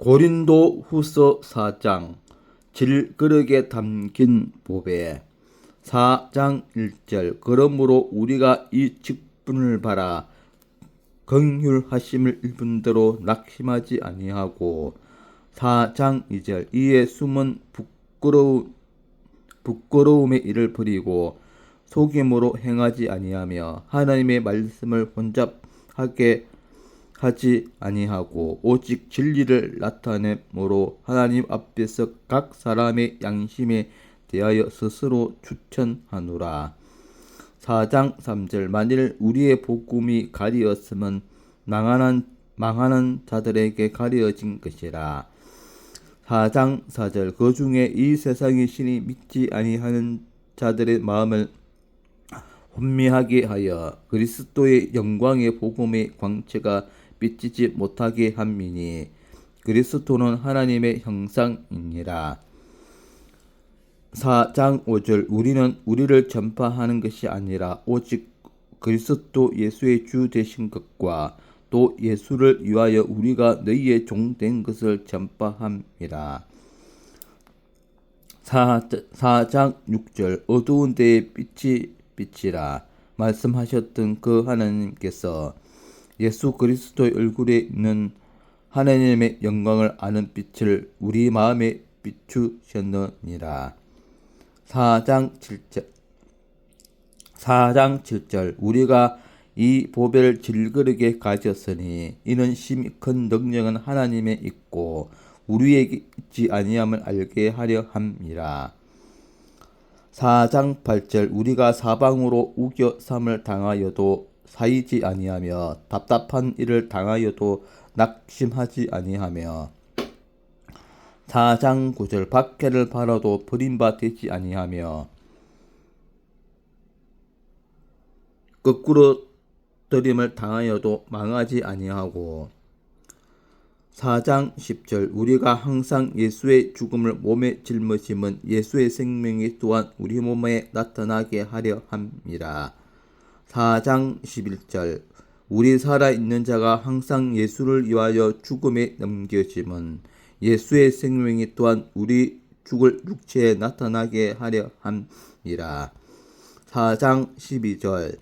고린도 후서 4장 질그릇에 담긴 보배 4장 1절 그러므로 우리가 이 직분을 바라. 긍휼하심을 입은 대로 낙심하지 아니하고 4장 2절 이에 숨은 부끄러우, 부끄러움의 일을 버리고 속임으로 행하지 아니하며 하나님의 말씀을 혼잡하게 하지 아니하고 오직 진리를 나타내므로 하나님 앞에서 각 사람의 양심에 대하여 스스로 추천하노라. 4장 3절 만일 우리의 복음이 가리었으면 망하는 망하는 자들에게 가려진 것이라. 4장 4절 그 중에 이 세상의 신이 믿지 아니하는 자들의 마음을 혼미하게 하여 그리스도의 영광의 복음의 광채가 비치지 못하게 함이니 그리스도는 하나님의 형상이니라. 4장 5절 우리는 우리를 전파하는 것이 아니라 오직 그리스도 예수의 주 되신 것과 또 예수를 위하여 우리가 너희의 종 된 것을 전파함이라. 4장 6절 어두운 데에 빛이 빛이라 말씀하셨던 그 하나님께서 예수 그리스도의 얼굴에 있는 하나님의 영광을 아는 빛을 우리 마음에 비추셨느니라. 4장 7절 4장 7절 우리가 이 보배를 질그릇게 가졌으니 이는 심히 큰 능력은 하나님에 있고 우리에게 있지 아니함을 알게 하려 함이라. 4장 8절 우리가 사방으로 우겨 삼을 당하여도 사이지 아니하며 답답한 일을 당하여도 낙심하지 아니하며 4장 9절 박해를 바라도 버림바 되지 아니하며 거꾸로 들임을 당하여도 망하지 아니하고 4장 10절 우리가 항상 예수의 죽음을 몸에 짊어짐은 예수의 생명이 또한 우리 몸에 나타나게 하려 함이라. 4장 11절 우리 살아있는 자가 항상 예수를 위하여 죽음에 넘겨짐은 예수의 생명이 또한 우리 죽을 육체에 나타나게 하려 함이라. 4장 12절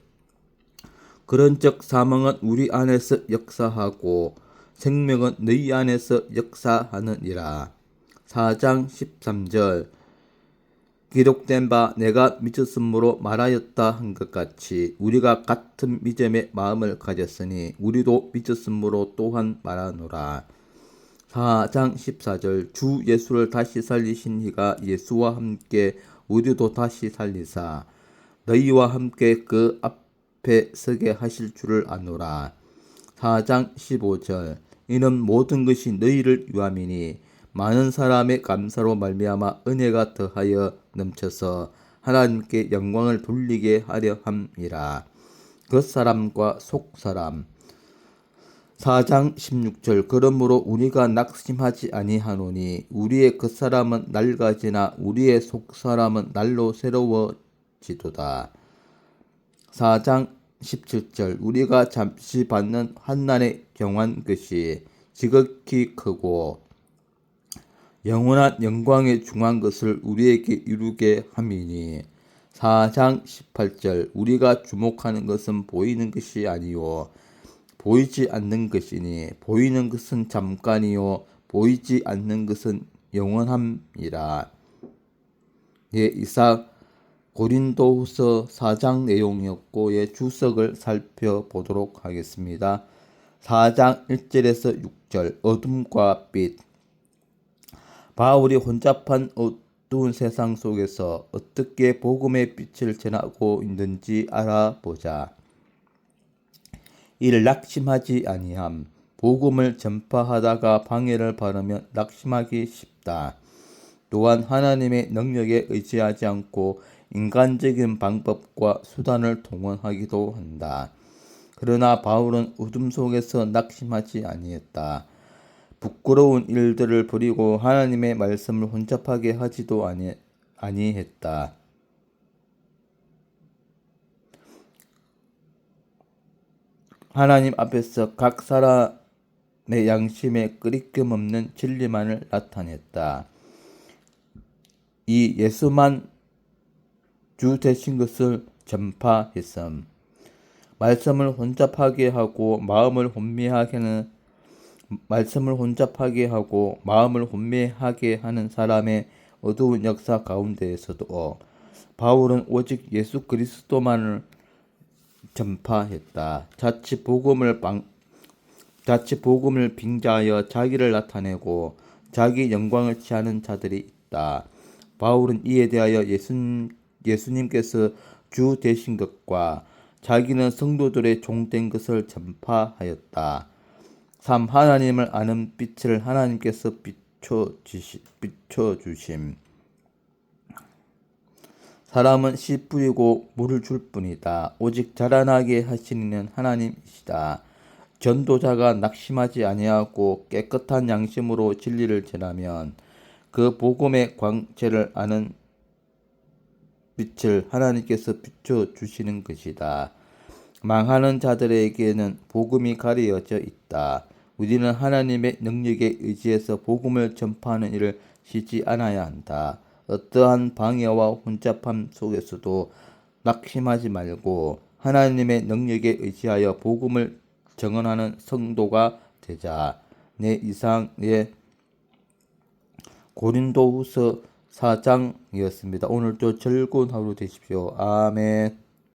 그런즉 사망은 우리 안에서 역사하고 생명은 너희 안에서 역사하느니라. 4장 13절 기록된 바 내가 믿었으므로 말하였다 한 것 같이 우리가 같은 믿음의 마음을 가졌으니 우리도 믿었으므로 또한 말하노라. 4장 14절 주 예수를 다시 살리신 이가 예수와 함께 우리도 다시 살리사 너희와 함께 그 앞에 서게 하실 줄을 아노라. 4장 15절 이는 모든 것이 너희를 위함이니 많은 사람의 감사로 말미암아 은혜가 더하여 넘쳐서 하나님께 영광을 돌리게 하려 함이라. 겉사람과 속사람 4장 16절 그러므로 우리가 낙심하지 아니하노니 우리의 겉사람은 낡아지나 우리의 속사람은 날로 새로워지도다. 4장 17절 우리가 잠시 받는 환난에 경한 것이 지극히 크고 영원한 영광에 중한 것을 우리에게 이루게 함이니 4장 18절 우리가 주목하는 것은 보이는 것이 아니요 보이지 않는 것이니 보이는 것은 잠깐이요 보이지 않는 것은 영원함이라. 예, 이사 고린도후서 4장 내용이었고 예, 주석을 살펴보도록 하겠습니다. 4장 1절에서 6절 어둠과 빛 바울이 혼잡한 어두운 세상 속에서 어떻게 복음의 빛을 전하고 있는지 알아보자. 이를 낙심하지 아니함. 복음을 전파하다가 방해를 받으면 낙심하기 쉽다. 또한 하나님의 능력에 의지하지 않고 인간적인 방법과 수단을 동원하기도 한다. 그러나 바울은 어둠 속에서 낙심하지 아니했다. 부끄러운 일들을 버리고 하나님의 말씀을 혼잡하게 하지도 아니, 아니했다. 하나님 앞에서 각 사람의 내 양심에 끄리낌 없는 진리만을 나타냈다. 이 예수만 주 되신 것을 전파했음. 말씀을 혼잡하게 하고 마음을 혼미하게 하는 말씀을 혼잡하게 하고 마음을 혼미하게 하는 사람의 어두운 역사 가운데에서도 바울은 오직 예수 그리스도만을 전파했다. 자칫 복음을 방, 자칫 복음을 빙자하여 자기를 나타내고 자기 영광을 취하는 자들이 있다. 바울은 이에 대하여 예수, 예수님께서 주 되신 것과 자기는 성도들의 종된 것을 전파하였다. 3. 하나님을 아는 빛을 하나님께서 비춰주시, 비춰주심. 사람은 씨 뿌리고 물을 줄 뿐이다. 오직 자라나게 하시는 하나님이시다. 전도자가 낙심하지 아니하고 깨끗한 양심으로 진리를 전하면 그 복음의 광채를 아는 빛을 하나님께서 비춰 주시는 것이다. 망하는 자들에게는 복음이 가려져 있다. 우리는 하나님의 능력에 의지해서 복음을 전파하는 일을 쉬지 않아야 한다. 어떠한 방해와 혼잡함 속에서도 낙심하지 말고 하나님의 능력에 의지하여 복음을 정언하는 성도가 되자. 내 이상의 고린도후서 4장이었습니다. 오늘도 즐거운 하루 되십시오. 아멘.